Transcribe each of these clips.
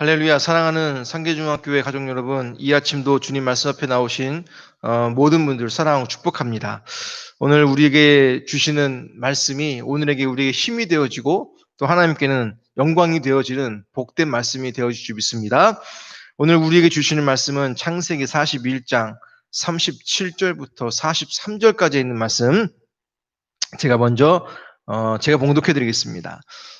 할렐루야 사랑하는 상계중학교회 가족 여러분 이 아침도 주님 말씀 앞에 나오신 어, 모든 분들 사랑하고 축복합니다. 오늘 우리에게 주시는 말씀이 오늘에게 우리에게 힘이 되어지고 또 하나님께는 영광이 되어지는 복된 말씀이 되어질 줄 믿습니다. 오늘 우리에게 주시는 말씀은 창세기 41장 37절부터 43절까지 있는 말씀 제가 먼저 어, 제가 봉독해 드리겠습니다.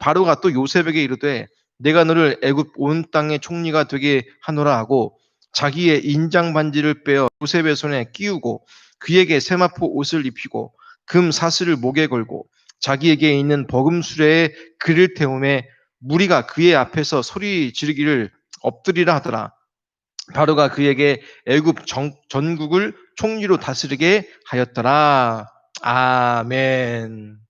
바로가 또 요셉에게 이르되 내가 너를 애굽 온 땅의 총리가 되게 하노라 하고 자기의 인장 반지를 빼어 요셉의 손에 끼우고 그에게 세마포 옷을 입히고 금 사슬을 목에 걸고 자기에게 있는 버금수레에 그를 태우매 무리가 그의 앞에서 소리 지르기를 엎드리라 하더라. 바로가 그에게 애굽 정- 전국을 총리로 다스리게 하였더라. 아멘.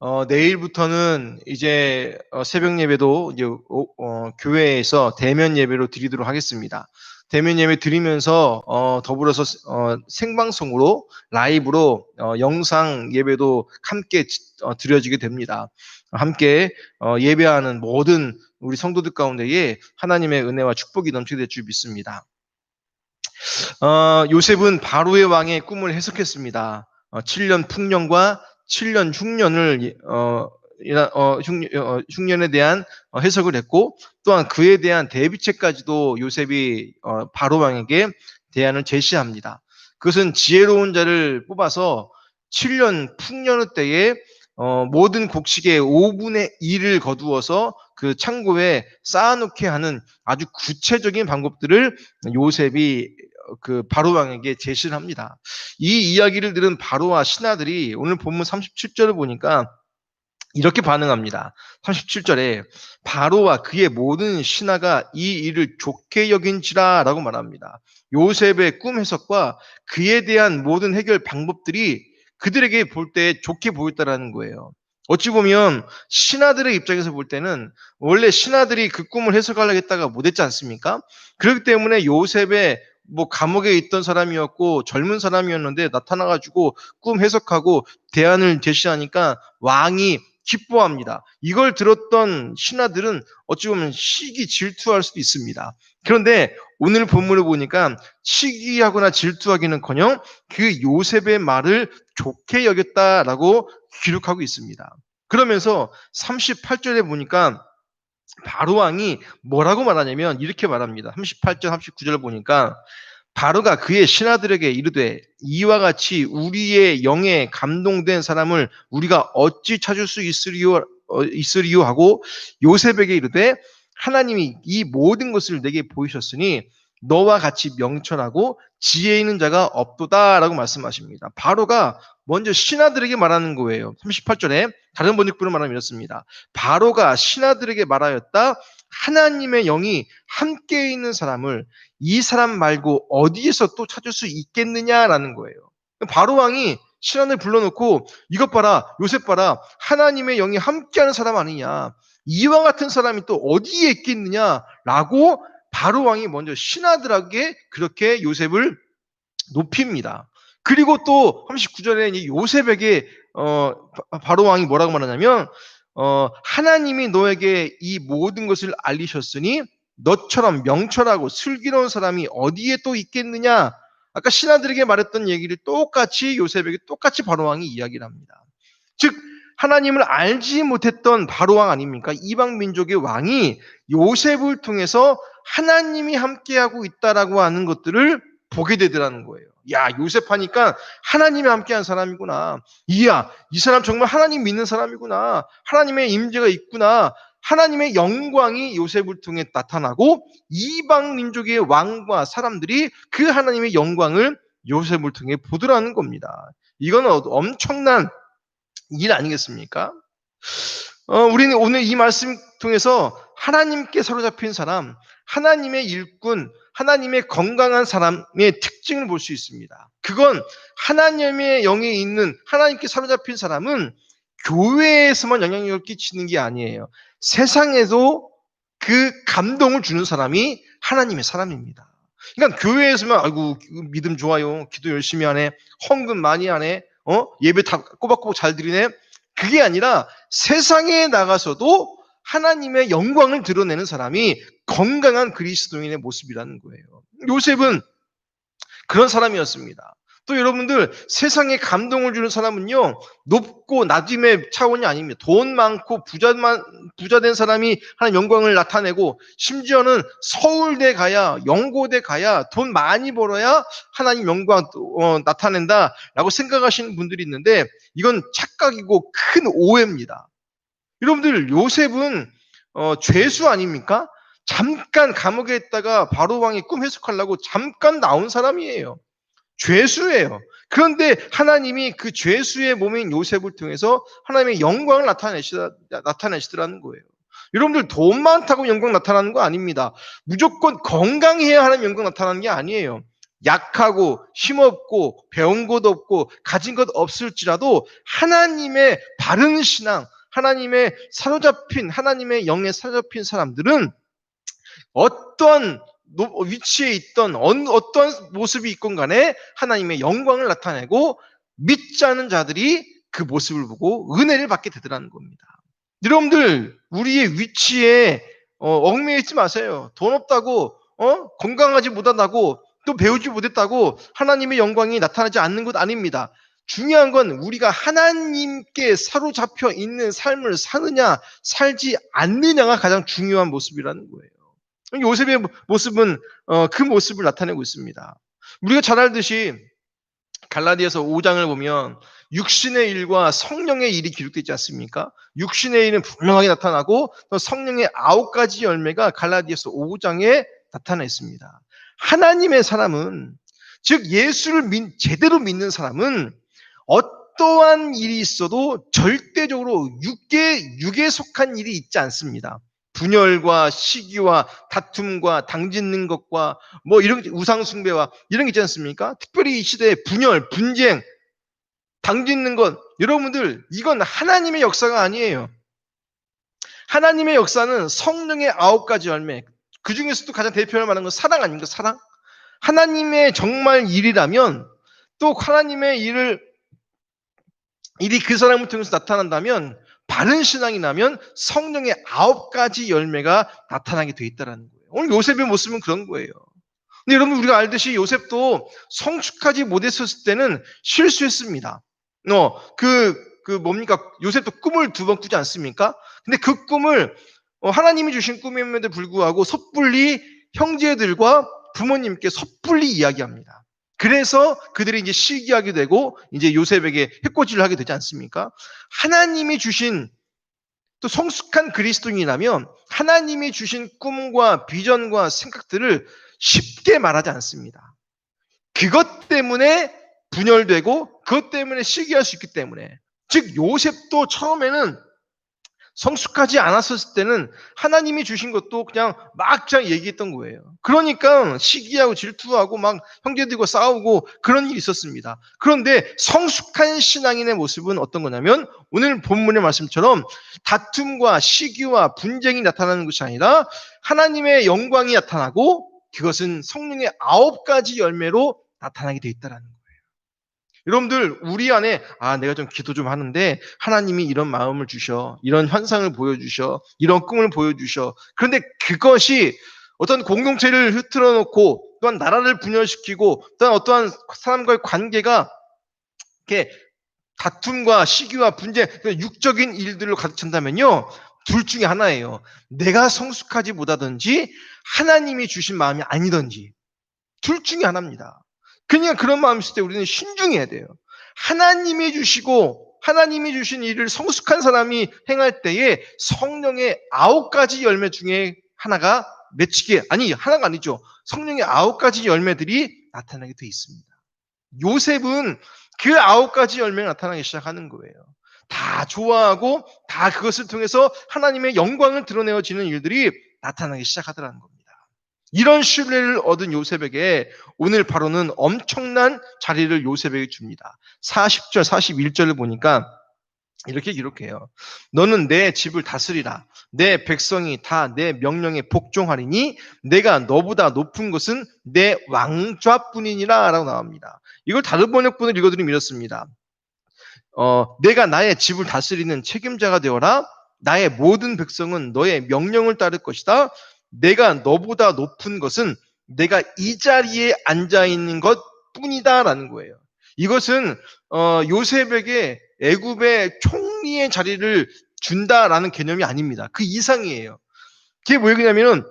어, 내일부터는 이제 어, 새벽 예배도 이제 어, 어, 교회에서 대면 예배로 드리도록 하겠습니다. 대면 예배 드리면서 어, 더불어서 어, 생방송으로 라이브로 어, 영상 예배도 함께 지- 어, 드려지게 됩니다. 함께 어, 예배하는 모든 우리 성도들 가운데에 하나님의 은혜와 축복이 넘치게 될 줄 믿습니다. 어, 요셉은 바로의 왕의 꿈을 해석했습니다. 어, 7년 풍년과 7년 흉년을 어, 이라- 어, 흉, 어, 흉년 에 대한 어, 해석을 했고 또한 그에 대한 대비책까지도 요셉이 어, 바로 왕에게 대안을 제시합니다. 그것은 지혜로운 자를 뽑아서 7년 풍년의 때에 어, 모든 곡식의 5분의 1을 거두어서 그 창고에 쌓아놓게 하는 아주 구체적인 방법들을 요셉이 어, 그 바로 왕에게 제시를 합니다. 이 이야기를 들은 바로와 신하들이 오늘 본문 37절을 보니까 이렇게 반응합니다. 37절에 바로와 그의 모든 신하가 이 일을 좋게 여긴지라 라고 말합니다. 요셉의 꿈 해석과 그에 대한 모든 해결 방법들이 그들에게 볼 때 좋게 보였다라는 거예요. 어찌 보면 신하들의 입장에서 볼 때는 원래 신하들이 그 꿈을 해석하려고 했다가 못했지 않습니까? 그렇기 때문에 요셉의 뭐 감옥에 있던 사람이었고 젊은 사람이었는데 나타나가지고 꿈 해석하고 대안을 제시하니까 왕이 기뻐합니다. 이걸 들었던 신하들은 어찌 보면 시기 질투할 수도 있습니다. 그런데 오늘 본문을 보니까 시기하거나 질투하기는커녕 그 요셉의 말을 좋게 여겼다라고 기록하고 있습니다. 그러면서 38절에 보니까 바로 왕이 뭐라고 말하냐면 이렇게 말합니다. 38절, 39절을 보니까 바로가 그의 신하들에게 이르되 이와 같이 우리의 영에 감동된 사람을 우리가 어찌 찾을 수 있으리요, 어, 있으리요 하고 요셉에게 이르되 하나님이 이 모든 것을 내게 보이셨으니 너와 같이 명철하고 지혜 있는 자가 없도다라고 말씀하십니다. 바로가 먼저 신하들에게 말하는 거예요. 38절에 다른 번역부로 말하면 이렇습니다. 바로가 신하들에게 말하였다. 하나님의 영이 함께 있는 사람을 이 사람 말고 어디에서 또 찾을 수 있겠느냐라는 거예요. 바로 왕이 신하를 불러놓고 이것 봐라, 요셉 봐라, 하나님의 영이 함께하는 사람 아니냐. 이와 같은 사람이 또 어디에 있겠느냐라고 바로 왕이 먼저 신하들에게 그렇게 요셉을 높입니다. 그리고 또 39절에 이 요셉에게 어, 바- 바로 왕이 뭐라고 말하냐면 어, 하나님이 너에게 이 모든 것을 알리셨으니 너처럼 명철하고 슬기로운 사람이 어디에 또 있겠느냐? 아까 신하들에게 말했던 얘기를 똑같이 요셉에게 똑같이 바로 왕이 이야기를 합니다. 즉 하나님을 알지 못했던 바로왕 아닙니까? 이방 민족의 왕이 요셉을 통해서 하나님이 함께하고 있다라고 하는 것들을 보게 되더라는 거예요. 야, 요셉 하니까 하나님이 함께한 사람이구나. 이야, 이 사람 정말 하나님 믿는 사람이구나. 하나님의 임재가 있구나. 하나님의 영광이 요셉을 통해 나타나고 이방 민족의 왕과 사람들이 그 하나님의 영광을 요셉을 통해 보더라는 겁니다. 이건 어- 엄청난 일 아니겠습니까? 어, 우리는 오늘 이 말씀 통해서 하나님께 사로잡힌 사람, 하나님의 일꾼, 하나님의 건강한 사람의 특징을 볼 수 있습니다. 그건 하나님의 영에 있는 하나님께 사로잡힌 사람은 교회에서만 영향력을 끼치는 게 아니에요. 세상에도 그 감동을 주는 사람이 하나님의 사람입니다. 그러니까 교회에서만 아이고 믿음 좋아요, 기도 열심히 하네, 헌금 많이 하네, 어 예배 다 꼬박꼬박 잘 드리네. 그게 아니라 세상에 나가서도 하나님의 영광을 드러내는 사람이 건강한 그리스도인의 모습이라는 거예요. 요셉은 그런 사람이었습니다. 또 여러분들 세상에 감동을 주는 사람은요 높고 낮음의 차원이 아닙니다. 돈 많고 부자만 부자 된 사람이 하나님 영광을 나타내고 심지어는 서울대 가야 연고대 가야 돈 많이 벌어야 하나님 영광 어, 나타낸다라고 생각하시는 분들이 있는데 이건 착각이고 큰 오해입니다. 여러분들 요셉은 어, 죄수 아닙니까? 잠깐 감옥에 있다가 바로 왕이 꿈 해석하려고 잠깐 나온 사람이에요. 죄수예요. 그런데 하나님이 그 죄수의 몸인 요셉을 통해서 하나님의 영광을 나타내시다, 나타내시더라는 거예요. 여러분들 돈 많다고 영광 나타나는 거 아닙니다. 무조건 건강해야 하는 영광 나타나는 게 아니에요. 약하고 힘없고 배운 것 없고 가진 것 없을지라도 하나님의 바른 신앙, 하나님의 사로잡힌 하나님의 영에 사로잡힌 사람들은 어떤 위치에 있던 어떤 모습이 있건 간에 하나님의 영광을 나타내고 믿지 않은 자들이 그 모습을 보고 은혜를 받게 되더라는 겁니다. 여러분들 우리의 위치에 어, 얽매여 있지 마세요. 돈 없다고 어? 건강하지 못하다고 또 배우지 못했다고 하나님의 영광이 나타나지 않는 것 아닙니다. 중요한 건 우리가 하나님께 사로잡혀 있는 삶을 사느냐 살지 않느냐가 가장 중요한 모습이라는 거예요. 요셉의 모습은 어, 그 모습을 나타내고 있습니다. 우리가 잘 알듯이 갈라디아서 5장을 보면 육신의 일과 성령의 일이 기록되어 있지 않습니까? 육신의 일은 분명하게 나타나고 또 성령의 아홉 가지 열매가 갈라디아서 5장에 나타나 있습니다. 하나님의 사람은 즉 예수를 믿, 제대로 믿는 사람은 어떠한 일이 있어도 절대적으로 육계 육에 속한 일이 있지 않습니다. 분열과 시기와 다툼과 당짓는 것과 뭐 이런 우상숭배와 이런 게 있지 않습니까? 특별히 이 시대에 분열, 분쟁, 당짓는 것 여러분들 이건 하나님의 역사가 아니에요. 하나님의 역사는 성령의 아홉 가지 열매 그 중에서도 가장 대표를 말하는 건 사랑 아닌가 사랑? 하나님의 정말 일이라면 또 하나님의 일을 일이 그 사람을 통해서 나타난다면 바른 신앙이 나면 성령의 아홉 가지 열매가 나타나게 돼 있다라는 거예요. 오늘 요셉의 모습은 그런 거예요. 근데 여러분 우리가 알듯이 요셉도 성숙하지 못했을 때는 실수했습니다. 어, 그, 그 뭡니까? 요셉도 꿈을 두 번 꾸지 않습니까? 근데 그 꿈을 어, 하나님이 주신 꿈임에도 불구하고 섣불리 형제들과 부모님께 섣불리 이야기합니다. 그래서 그들이 이제 시기하게 되고 이제 요셉에게 해코지를 하게 되지 않습니까? 하나님이 주신 또 성숙한 그리스도인이라면 하나님이 주신 꿈과 비전과 생각들을 쉽게 말하지 않습니다. 그것 때문에 분열되고 그것 때문에 시기할 수 있기 때문에 즉 요셉도 처음에는 성숙하지 않았을 때는 하나님이 주신 것도 그냥 막 그냥 얘기했던 거예요. 그러니까 시기하고 질투하고 막 형제들과 싸우고 그런 일이 있었습니다. 그런데 성숙한 신앙인의 모습은 어떤 거냐면 오늘 본문의 말씀처럼 다툼과 시기와 분쟁이 나타나는 것이 아니라 하나님의 영광이 나타나고 그것은 성령의 아홉 가지 열매로 나타나게 돼 있다라는 거예요. 여러분들 우리 안에 아 내가 좀 기도 좀 하는데 하나님이 이런 마음을 주셔 이런 현상을 보여주셔 이런 꿈을 보여주셔. 그런데 그것이 어떤 공동체를 흐트러 놓고 또한 나라를 분열시키고 또한 어떠한 사람과의 관계가 이렇게 다툼과 시기와 분쟁 육적인 일들로 가득 찬다면요 둘 중에 하나예요. 내가 성숙하지 못하든지 하나님이 주신 마음이 아니든지 둘 중에 하나입니다 그냥 그런 마음이 있을 때 우리는 신중해야 돼요. 하나님이 주시고 하나님이 주신 일을 성숙한 사람이 행할 때에 성령의 아홉 가지 열매 중에 하나가 맺히게 아니 하나가 아니죠. 성령의 아홉 가지 열매들이 나타나게 돼 있습니다. 요셉은 그 아홉 가지 열매가 나타나기 시작하는 거예요. 다 좋아하고 다 그것을 통해서 하나님의 영광을 드러내어지는 일들이 나타나기 시작하더라는 겁니다. 이런 신뢰를 얻은 요셉에게 오늘 바로는 엄청난 자리를 요셉에게 줍니다. 40절, 41절을 보니까 이렇게 기록해요. 너는 내 집을 다스리라. 내 백성이 다 내 명령에 복종하리니 내가 너보다 높은 것은 내 왕좌뿐이니라 라고 나옵니다. 이걸 다른 번역본을 읽어드리면 이렇습니다. 어, 내가 나의 집을 다스리는 책임자가 되어라. 나의 모든 백성은 너의 명령을 따를 것이다. 내가 너보다 높은 것은 내가 이 자리에 앉아 있는 것 뿐이다라는 거예요. 이것은 어, 요셉에게 애굽의 총리의 자리를 준다라는 개념이 아닙니다. 그 이상이에요. 그게 뭐냐면은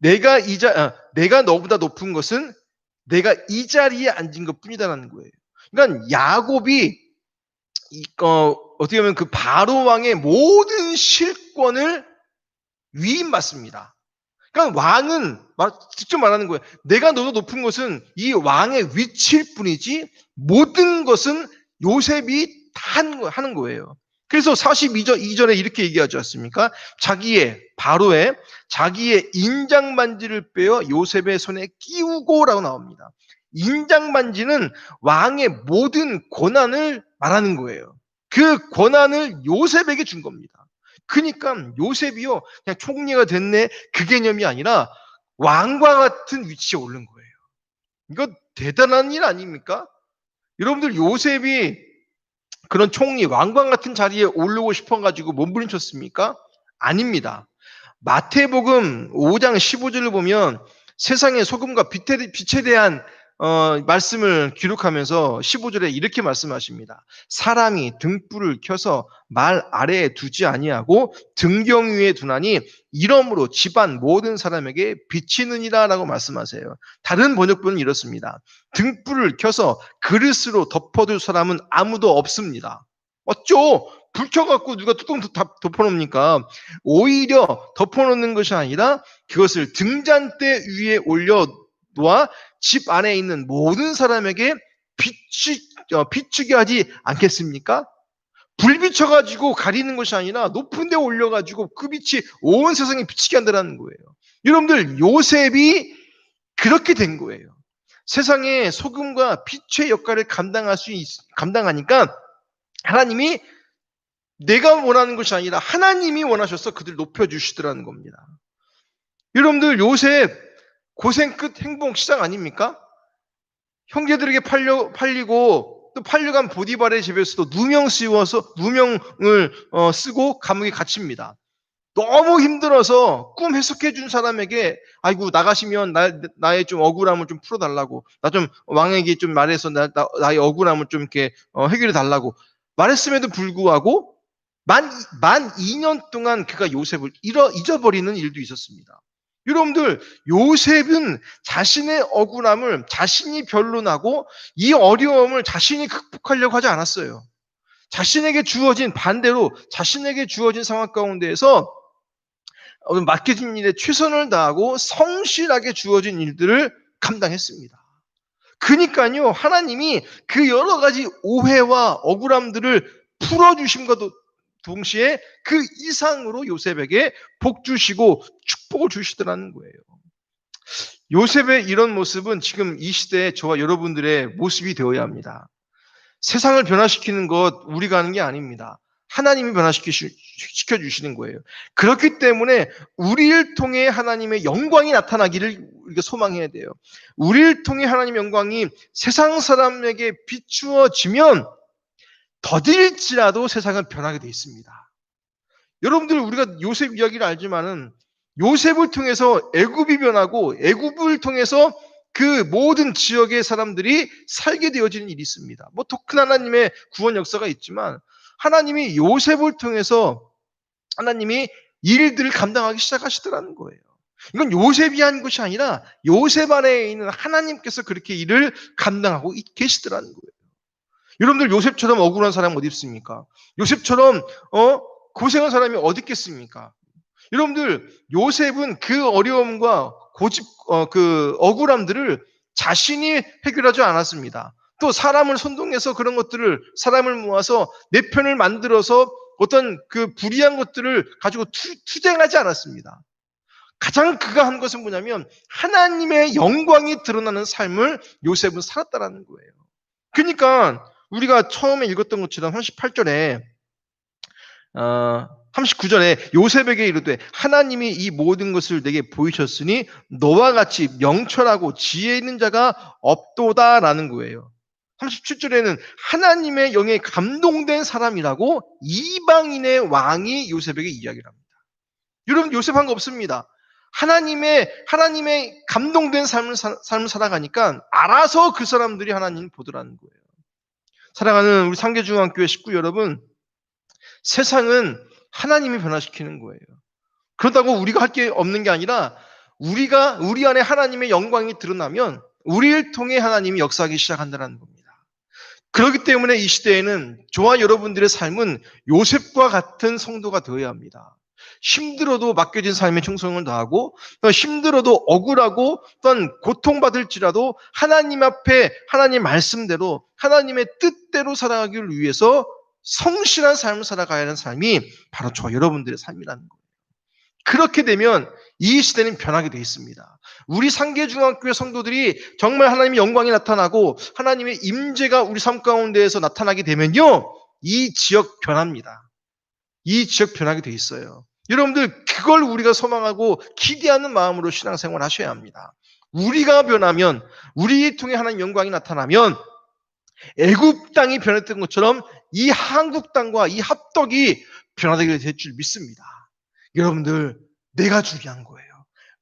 내가 이자 아, 내가 너보다 높은 것은 내가 이 자리에 앉은 것 뿐이다라는 거예요. 그러니까 야곱이 이, 어, 어떻게 보면 그 바로 왕의 모든 실권을 위임받습니다. 그러니까 왕은 직접 말하는 거예요. 내가 너도 높은 것은 이 왕의 위치일 뿐이지 모든 것은 요셉이 다 하는 거예요. 그래서 42절 2절에 이렇게 얘기하지 않습니까? 자기의 바로의 자기의 인장 반지를 빼어 요셉의 손에 끼우고라고 나옵니다. 인장 반지는 왕의 모든 권한을 말하는 거예요. 그 권한을 요셉에게 준 겁니다. 그러니까 요셉이요 그냥 총리가 됐네 그 개념이 아니라 왕과 같은 위치에 오른 거예요. 이거 대단한 일 아닙니까? 여러분들 요셉이 그런 총리 왕관 같은 자리에 오르고 싶어 가지고 몸부림쳤습니까? 아닙니다. 마태복음 5장 15절을 보면 세상의 소금과 빛에 대한 어, 말씀을 기록하면서 15절에 이렇게 말씀하십니다. 사람이 등불을 켜서 말 아래에 두지 아니하고 등경 위에 두나니 이러므로 집안 모든 사람에게 비치느니라라고 말씀하세요. 다른 번역본은 이렇습니다. 등불을 켜서 그릇으로 덮어둘 사람은 아무도 없습니다. 어쩌? 불 켜갖고 누가 뚜껑 덮어놓습니까? 오히려 덮어놓는 것이 아니라 그것을 등잔대 위에 올려 놓아 집 안에 있는 모든 사람에게 비추, 어, 비추게 하지 않겠습니까? 불 비춰가지고 가리는 것이 아니라 높은 데 올려가지고 그 빛이 온 세상에 비치게 한다는 거예요. 여러분들, 요셉이 그렇게 된 거예요. 세상에 소금과 빛의 역할을 감당할 수, 있, 감당하니까 하나님이 내가 원하는 것이 아니라 하나님이 원하셔서 그들 높여주시더라는 겁니다. 여러분들, 요셉, 고생 끝 행복 시작 아닙니까? 형제들에게 팔려, 팔리고 또 팔려간 보디발의 집에서도 누명 씌워서 누명을 어, 쓰고 감옥에 갇힙니다. 너무 힘들어서 꿈 해석해 준 사람에게 아이고 나가시면 나, 나의 좀 억울함을 좀 풀어달라고 나 좀 왕에게 좀 말해서 나, 나, 의 억울함을 좀 이렇게 어, 해결해 달라고 말했음에도 불구하고 만, 만 2년 동안 그가 요셉을 잃어, 잊어버리는 일도 있었습니다. 여러분들, 요셉은 자신의 억울함을 자신이 변론하고 이 어려움을 자신이 극복하려고 하지 않았어요. 자신에게 주어진 반대로 자신에게 주어진 상황 가운데에서 맡겨진 일에 최선을 다하고 성실하게 주어진 일들을 감당했습니다. 그니까요, 하나님이 그 여러 가지 오해와 억울함들을 풀어주심과도 동시에 그 이상으로 요셉에게 복 주시고 축 복을 주시더라는 거예요. 요셉의 이런 모습은 지금 이 시대에 저와 여러분들의 모습이 되어야 합니다. 세상을 변화시키는 것 우리가 하는 게 아닙니다. 하나님이 변화시켜 주시는 거예요. 그렇기 때문에 우리를 통해 하나님의 영광이 나타나기를 우리가 소망해야 돼요. 우리를 통해 하나님의 영광이 세상 사람에게 비추어지면 더딜지라도 세상은 변하게 돼 있습니다. 여러분들 우리가 요셉 이야기를 알지만은 요셉을 통해서 애굽이 변하고 애굽을 통해서 그 모든 지역의 사람들이 살게 되어지는 일이 있습니다. 뭐더큰 하나님의 구원 역사가 있지만 하나님이 요셉을 통해서 하나님이 일들을 감당하기 시작하시더라는 거예요. 이건 요셉이 한 것이 아니라 요셉 안에 있는 하나님께서 그렇게 일을 감당하고 계시더라는 거예요. 여러분들 요셉처럼 억울한 사람 어디 있습니까? 요셉처럼 어 고생한 사람이 어디 있겠습니까? 여러분들 요셉은 그 어려움과 고집 어, 그 억울함들을 자신이 해결하지 않았습니다. 또 사람을 선동해서 그런 것들을 사람을 모아서 내 편을 만들어서 어떤 그 불의한 것들을 가지고 투, 투쟁하지 않았습니다. 가장 그가 한 것은 뭐냐면 하나님의 영광이 드러나는 삶을 요셉은 살았다라는 거예요. 그러니까 우리가 처음에 읽었던 것처럼 38절에 어, 39절에 요셉에게 이르되 하나님이 이 모든 것을 내게 보이셨으니 너와 같이 명철하고 지혜 있는 자가 없도다라는 거예요. 37절에는 하나님의 영에 감동된 사람이라고 이방인의 왕이 요셉에게 이야기를 합니다. 여러분 요셉 한 거 없습니다. 하나님의 하나님의 감동된 삶을, 삶을 살아가니까 알아서 그 사람들이 하나님 보더라는 거예요. 사랑하는 우리 상계중앙교회 식구 여러분, 세상은 하나님이 변화시키는 거예요. 그렇다고 우리가 할 게 없는 게 아니라 우리가 우리 안에 하나님의 영광이 드러나면 우리를 통해 하나님이 역사하기 시작한다는 겁니다. 그렇기 때문에 이 시대에는 저와 여러분들의 삶은 요셉과 같은 성도가 되어야 합니다. 힘들어도 맡겨진 삶에 충성을 다하고 또 힘들어도 억울하고 또한 고통받을지라도 하나님 앞에 하나님 말씀대로 하나님의 뜻대로 살아가기를 위해서 성실한 삶을 살아가야 하는 삶이 바로 저 여러분들의 삶이라는 거예요. 그렇게 되면 이 시대는 변하게 되어 있습니다. 우리 상계중학교의 성도들이 정말 하나님의 영광이 나타나고 하나님의 임재가 우리 삶 가운데에서 나타나게 되면요. 이 지역 변합니다. 이 지역 변하게 되어 있어요. 여러분들 그걸 우리가 소망하고 기대하는 마음으로 신앙생활 하셔야 합니다. 우리가 변하면 우리 통해 하나님 영광이 나타나면 애굽 땅이 변했던 것처럼 이 한국 땅과 이 합덕이 변화되게 될 줄 믿습니다. 여러분들 내가 중요한 거예요.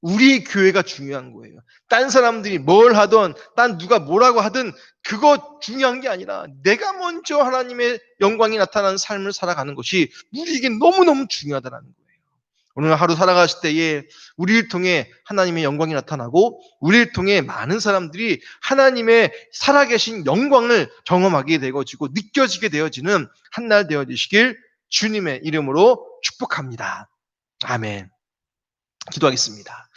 우리 교회가 중요한 거예요. 딴 사람들이 뭘 하든, 딴 누가 뭐라고 하든 그거 중요한 게 아니라 내가 먼저 하나님의 영광이 나타나는 삶을 살아가는 것이 우리에게 너무너무 중요하다는 거예요. 오늘 하루 살아가실 때에 우리를 통해 하나님의 영광이 나타나고 우리를 통해 많은 사람들이 하나님의 살아계신 영광을 경험하게 되어지고 느껴지게 되어지는 한 날 되어지시길 주님의 이름으로 축복합니다. 아멘. 기도하겠습니다.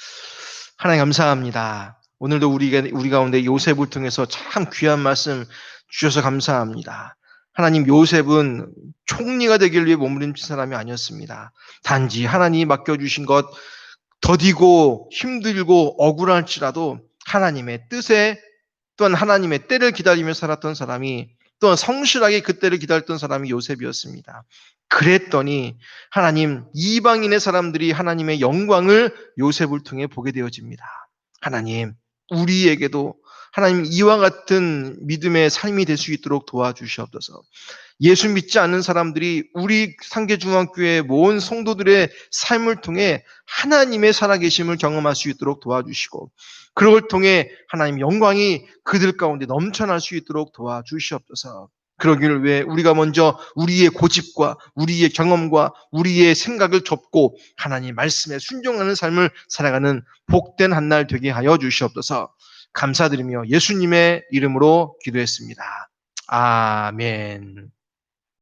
하나님 감사합니다. 오늘도 우리가 우리 가운데 요셉을 통해서 참 귀한 말씀 주셔서 감사합니다. 하나님 요셉은 총리가 되길 위해 몸부림친 사람이 아니었습니다. 단지 하나님이 맡겨주신 것 더디고 힘들고 억울할지라도 하나님의 뜻에 또한 하나님의 때를 기다리며 살았던 사람이 또한 성실하게 그 때를 기다렸던 사람이 요셉이었습니다. 그랬더니 하나님 이방인의 사람들이 하나님의 영광을 요셉을 통해 보게 되어집니다. 하나님 우리에게도 하나님 이와 같은 믿음의 삶이 될 수 있도록 도와주시옵소서. 예수 믿지 않는 사람들이 우리 상계중앙교회 모은 성도들의 삶을 통해 하나님의 살아계심을 경험할 수 있도록 도와주시고 그걸 통해 하나님 영광이 그들 가운데 넘쳐날 수 있도록 도와주시옵소서. 그러기를 위해 우리가 먼저 우리의 고집과 우리의 경험과 우리의 생각을 접고 하나님 말씀에 순종하는 삶을 살아가는 복된 한 날 되게 하여 주시옵소서. 감사드리며 예수님의 이름으로 기도했습니다. 아멘.